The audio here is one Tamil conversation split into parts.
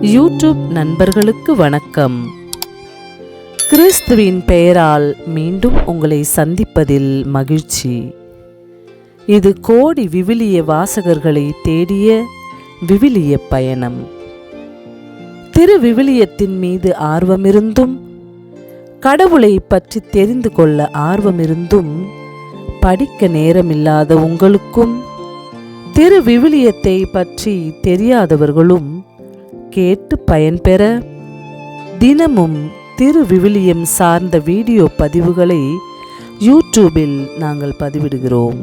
யூடியூப் நண்பர்களுக்கு வணக்கம். கிறிஸ்துவின் பெயரால் மீண்டும் உங்களை சந்திப்பதில் மகிழ்ச்சி. இது கோடி விவிலிய வாசகர்களை தேடிய விவிலிய பயணம். திரு விவிலியத்தின் மீது ஆர்வமிருந்தும் கடவுளை பற்றி தெரிந்து கொள்ள ஆர்வமிருந்தும் படிக்க நேரமில்லாத உங்களுக்கும் திரு விவிலியத்தை பற்றி தெரியாதவர்களும் கேட்டு பயன்பெற தினமும் திரு விவிலியம் சார்ந்த வீடியோ பதிவுகளை யூடியூபில் நாங்கள் பதிவிடுகிறோம்.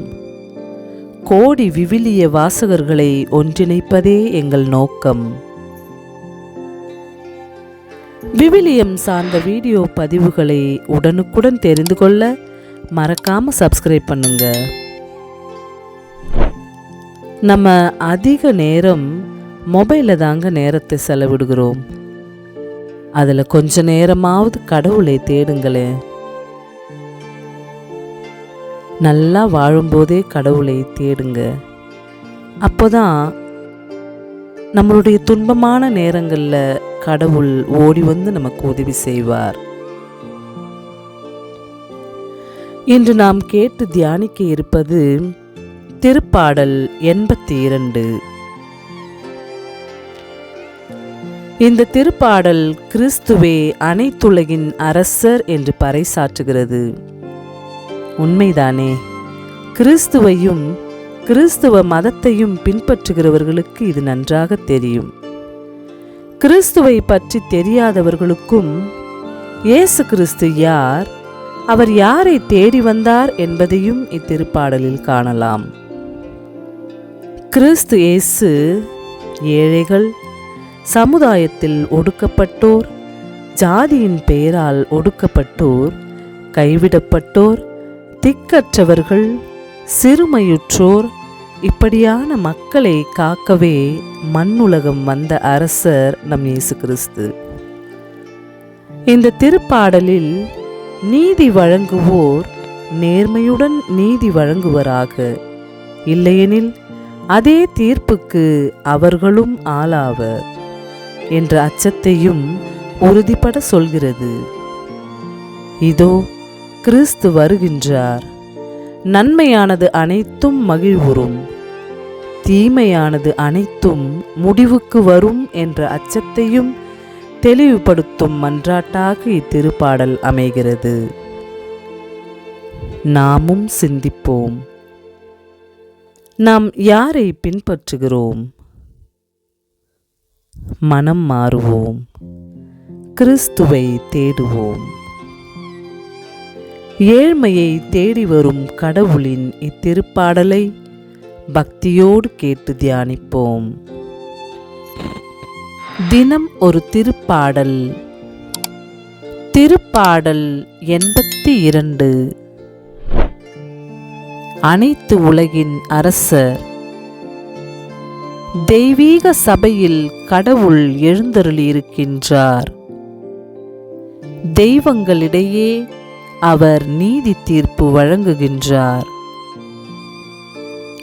கோடி விவிலிய வாசகர்களை ஒன்றிணைப்பதே எங்கள் நோக்கம். விவிலியம் சார்ந்த வீடியோ பதிவுகளை உடனுக்குடன் தெரிந்து கொள்ள மறக்காம சப்ஸ்கிரைப் பண்ணுங்க. நம்ம அதிக நேரம் மொபைலில் தாங்க நேரத்தை செலவிடுகிறோம். அதில் கொஞ்ச நேரமாவது கடவுளை தேடுங்களேன் நல்லா வாழும்போதே கடவுளை தேடுங்க. அப்போதான் நம்மளுடைய துன்பமான நேரங்களில் கடவுள் ஓடி வந்து நமக்கு உதவி செய்வார். இன்று நாம் கேட்டு தியானிக்க இருப்பது திருப்பாடல் எண்பத்தி இரண்டு. இந்த திருப்பாடல் கிறிஸ்துவே அனைத்துலகின் அரசர் என்று பறைசாற்றுகிறது. உண்மைதானே? கிறிஸ்துவையும் கிறிஸ்துவ மதத்தையும் பின்பற்றுகிறவர்களுக்கு இது நன்றாக தெரியும். கிறிஸ்துவை பற்றி தெரியாதவர்களுக்கும் இயேசு கிறிஸ்து யார் அவர் யாரை தேடி வந்தார் என்பதையும் இத்திருப்பாடலில் காணலாம். கிறிஸ்து இயேசு ஏழைகள் சமுதாயத்தில் ஒடுக்கப்பட்டோர் ஜாதியின் பெயரால் ஒடுக்கப்பட்டோர் கைவிடப்பட்டோர் திக்கற்றவர்கள் சிறுமையுற்றோர் இப்படியான மக்களை காக்கவே மண்ணுலகம் வந்த அரசர் நம் இயேசு கிறிஸ்து இந்த திருப்பாடலில் நீதி வழங்குவோர் நேர்மையுடன் நீதி வழங்குவராக இல்லையெனில் அதே தீர்ப்புக்கு அவர்களும் ஆளாவர். என்ற அச்சத்தையும் உறுதிப்பட சொல்கிறது. இதோ கிறிஸ்து வருகின்றார். நன்மையானது அனைத்தும் மகிழ்வுறும். தீமையானது அனைத்தும் முடிவுக்கு வரும் என்ற அச்சத்தையும் தெளிவுபடுத்தும் மன்றாட்டாக இத்திருப்பாடல் அமைகிறது. நாமும் சிந்திப்போம். நாம் யாரை பின்பற்றுகிறோம்? மனம் மாறுவோம். கிறிஸ்துவை தேடுவோம். ஏழ்மையை தேடி வரும் கடவுளின் இத்திருப்பாடலை பக்தியோடு கேட்டு தியானிப்போம். தினம் ஒரு திருப்பாடல். திருப்பாடல் எண்பத்தி இரண்டு. அனைத்து உலகின் அரசர் தெய்வீக சபையில் கடவுள் எழுந்தருளியிருக்கின்றார். தெய்வங்களிடையே அவர் நீதி தீர்ப்பு வழங்குகின்றார்.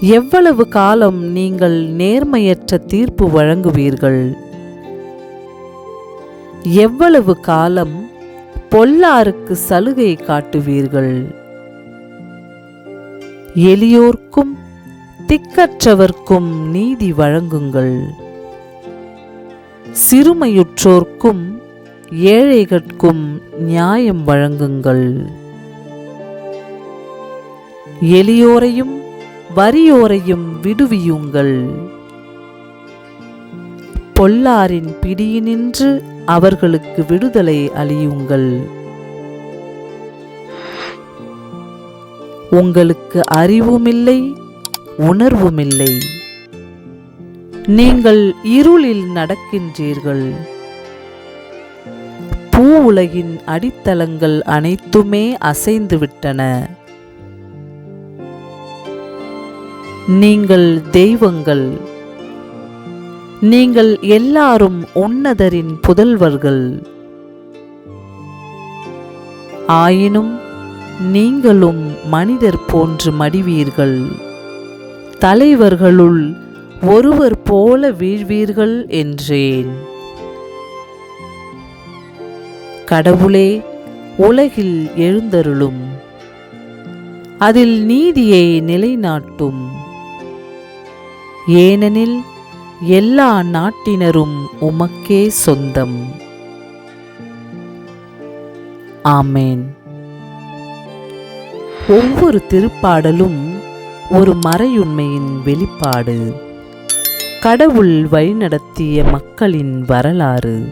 எவ்வளவு காலம் நீங்கள் நேர்மையற்ற தீர்ப்பு வழங்குவீர்கள்? எவ்வளவு காலம் பொல்லாருக்கு சலுகை காட்டுவீர்கள்? எளியோர்க்கும் திக்கற்றவர்க்கும் நீதி வழங்குங்கள். சிறுமையுற்றோர்க்கும் ஏழைகட்கும் நியாயம் வழங்குங்கள். எளியோரையும் வறியோரையும் விடுவியுங்கள். பொல்லாரின் பிடியினின்று அவர்களுக்கு விடுதலை அளியுங்கள். உங்களுக்கு அறிவுமில்லை உணர்வுமில்லை. நீங்கள் இருளில் நடக்கின்றீர்கள். பூ உலகின் அடித்தளங்கள் அனைத்துமே அசைந்துவிட்டன. நீங்கள் தெய்வங்கள். நீங்கள் எல்லாரும் உன்னதரின் புதல்வர்கள். ஆயினும் நீங்களும் மனிதர் போன்று மடிவீர்கள். தலைவர்களுள் ஒருவர் போல வீழ்வீர்கள் என்றேன். கடவுளே உலகில் எழுந்தருளும். அதில் நீதியை நிலைநாட்டும். ஏனெனில் எல்லா நாட்டினரும் உமக்கே சொந்தம். ஆமேன். ஒவ்வொரு திருப்பாடலும் ஒரு மறையுண்மையின் வெளிப்பாடு. கடவுள் வழிநடத்திய மக்களின் வரலாறு.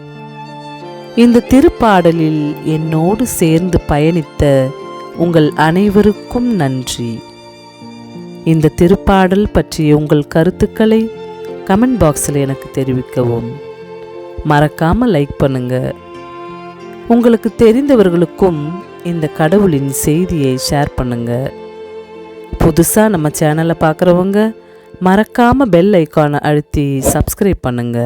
இந்த திருப்பாடலில் என்னோடு சேர்ந்து பயணித்த உங்கள் அனைவருக்கும் நன்றி. இந்த திருப்பாடல் பற்றிய உங்கள் கருத்துக்களை கமெண்ட் பாக்ஸில் எனக்கு தெரிவிக்கவும். மறக்காமல் லைக் பண்ணுங்க. உங்களுக்கு தெரிந்தவர்களுக்கும் இந்த கடவுளின் செய்தியை ஷேர் பண்ணுங்கள் புதுசாக நம்ம சேனலை பார்க்குறவங்க மறக்காமல் பெல் ஐக்கானை அழுத்தி சப்ஸ்கிரைப் பண்ணுங்க.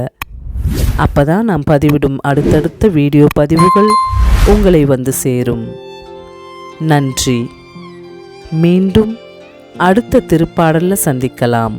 அப்போ தான் நாம் பதிவிடும் அடுத்தடுத்த வீடியோ பதிவுகள் உங்களை வந்து சேரும். நன்றி. மீண்டும் அடுத்த திருப்பாடலில் சந்திக்கலாம்.